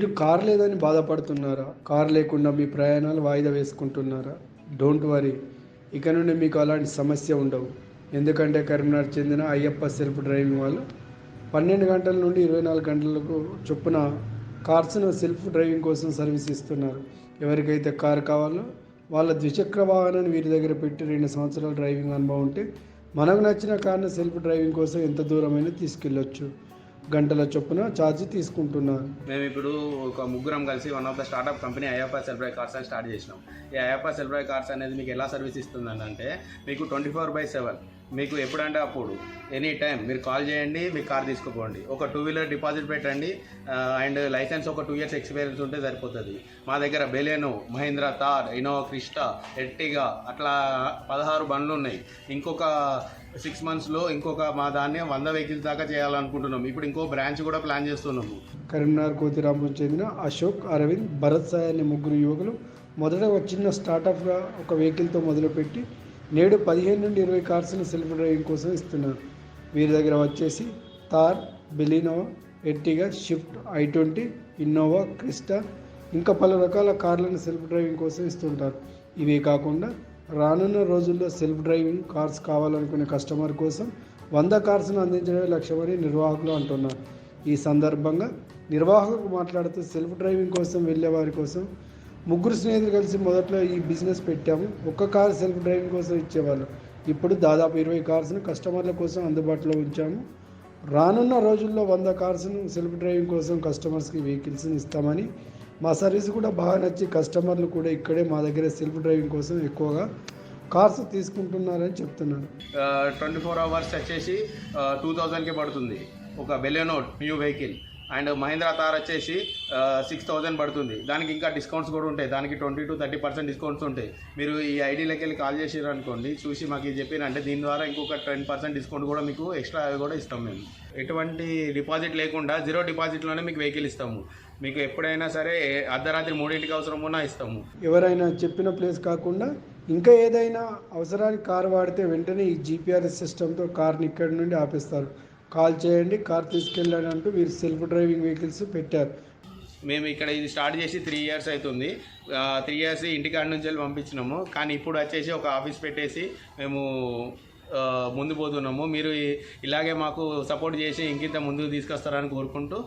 మీరు కార్ లేదని బాధపడుతున్నారా? కార్ లేకుండా మీ ప్రయాణాలు వాయిదా వేసుకుంటున్నారా? డోంట్ వరీ ఇక నుండి మీకు అలాంటి సమస్య ఉండవు. ఎందుకంటే కరీంనగర్ చెందిన అయ్యప్ప సెల్ఫ్ డ్రైవింగ్ వాళ్ళు పన్నెండు గంటల నుండి ఇరవై నాలుగు గంటలకు చొప్పున కార్స్ను సెల్ఫ్ డ్రైవింగ్ కోసం సర్వీస్ ఇస్తున్నారు. ఎవరికైతే కారు కావాలో వాళ్ళ ద్విచక్ర వాహనాన్ని వీరి దగ్గర పెట్టి రెండు సంవత్సరాల డ్రైవింగ్ అనుభవం ఉంటే మనకు నచ్చిన కార్ను సెల్ఫ్ డ్రైవింగ్ కోసం ఎంత దూరమైనా తీసుకెళ్ళొచ్చు. గంటల చొప్పున ఛార్జ్ తీసుకుంటున్నారు మేము ఇప్పుడు ఒక ముగ్గురం కలిసి one of the startup company Ayyappa self drive cars అని స్టార్ట్ చేసినాం. ఈ అయ్యప్ప సెల్బ్రై కార్స్ అనేది మీకు ఎలా సర్వీస్ ఇస్తుందని అంటే మీకు ట్వంటీ ఫోర్ బై సెవెన్ మీకు ఎప్పుడంటే అప్పుడు ఎనీ టైం మీరు కాల్ చేయండి మీ కార్ తీసుకుపోండి. ఒక టూ వీలర్ డిపాజిట్ పెట్టండి అండ్ లైసెన్స్ ఒక టూ ఇయర్స్ ఎక్స్పీరియన్స్ ఉంటే సరిపోతుంది. మా దగ్గర Baleno Mahindra Thar Innova Crysta Ertiga అట్లా పదహారు బండ్లు ఉన్నాయి. ఇంకొక సిక్స్ మంత్స్లో ఇంకొక మా దాన్ని వంద వెహికల్స్ దాకా చేయాలనుకుంటున్నాం. ఇప్పుడు ఇంకో బ్రాంచ్ కూడా ప్లాన్ చేస్తున్నాము. కరీంనగర్ కోతిరాంపురం చెందిన అశోక్ అరవింద్ భరత్ సాయి అనే ముగ్గురు యువకులు మొదట ఒక చిన్న స్టార్టప్గా ఒక వెహికల్తో మొదలుపెట్టి నేడు పదిహేను నుండి ఇరవై కార్స్ని సెల్ఫ్ డ్రైవింగ్ కోసం ఇస్తున్నారు. వీరి దగ్గర వచ్చేసి Thar బెలినోవా Ertiga Swift I twenty Innova Crysta ఇంకా పలు రకాల కార్లను సెల్ఫ్ డ్రైవింగ్ కోసం ఇస్తుంటారు. ఇవే కాకుండా రానున్న రోజుల్లో సెల్ఫ్ డ్రైవింగ్ కార్స్ కావాలనుకునే కస్టమర్ కోసం వంద కార్స్ను అందించడమే లక్ష్యమని నిర్వాహకులు అంటున్నారు. ఈ సందర్భంగా నిర్వాహకులు మాట్లాడుతూ సెల్ఫ్ డ్రైవింగ్ కోసం వెళ్ళే వారి కోసం ముగ్గురు స్నేహితులు కలిసి మొదట్లో ఈ బిజినెస్ పెట్టాము. ఒక్క కార్ సెల్ఫ్ డ్రైవింగ్ కోసం ఇచ్చేవాళ్ళు. ఇప్పుడు దాదాపు ఇరవై కార్స్ను కస్టమర్ల కోసం అందుబాటులో ఉంచాము. రానున్న రోజుల్లో వంద కార్స్ను సెల్ఫ్ డ్రైవింగ్ కోసం కస్టమర్స్కి వెహికల్స్ని ఇస్తామని మా సర్వీస్ కూడా బాగా నచ్చి కస్టమర్లు కూడా ఇక్కడే మా దగ్గర సెల్ఫ్ డ్రైవింగ్ కోసం ఎక్కువగా కార్స్ తీసుకుంటున్నారని చెప్తున్నారు ట్వంటీ ఫోర్ అవర్స్ వచ్చేసి టూ థౌజండ్కి పడుతుంది. ఒక Baleno new vehicle and Mahindra Thar వచ్చేసి సిక్స్ థౌజండ్ పడుతుంది. దానికి ఇంకా డిస్కౌంట్స్ కూడా ఉంటాయి. దానికి twenty to thirty percent discounts ఉంటాయి. మీరు ఈ ఐడీలోకి వెళ్ళి కాల్ చేసారు అనుకోండి చూసి మాకు ఇది చెప్పారంటే దీని ద్వారా ఇంకొక టెన్ పర్సెంట్ డిస్కౌంట్ కూడా మీకు ఎక్స్ట్రా అవి కూడా ఇస్తాం మేము. ఎటువంటి డిపాజిట్ లేకుండా జీరో డిపాజిట్లోనే మీకు వెహికల్ ఇస్తాము. మీకు ఎప్పుడైనా సరే అర్ధరాత్రి మూడింటికి అవసరం ఉన్నా ఇస్తాము. ఎవరైనా చెప్పిన ప్లేస్ కాకుండా ఇంకా ఏదైనా అవసరానికి కార్ వాడితే వెంటనే ఈ జీపీఆర్ఎస్ సిస్టంతో కార్ని ఇక్కడి నుండి ఆపేస్తారు. కాల్ చేయండి కార్ తీసుకెళ్ళండి అంటూ వీరు సెల్ఫ్ డ్రైవింగ్ వెహికల్స్ పెట్టారు. మేము ఇక్కడ ఇది స్టార్ట్ చేసి త్రీ ఇయర్స్ అవుతుంది. త్రీ ఇయర్స్ ఇంటికాడ నుంచి వెళ్ళి పంపించినాము. కానీ ఇప్పుడు వచ్చేసి ఒక ఆఫీస్ పెట్టేసి మేము ముందు పోతున్నాము. మీరు ఇలాగే మాకు సపోర్ట్ చేసి ఇంకింత ముందుకు తీసుకొస్తారని కోరుకుంటూ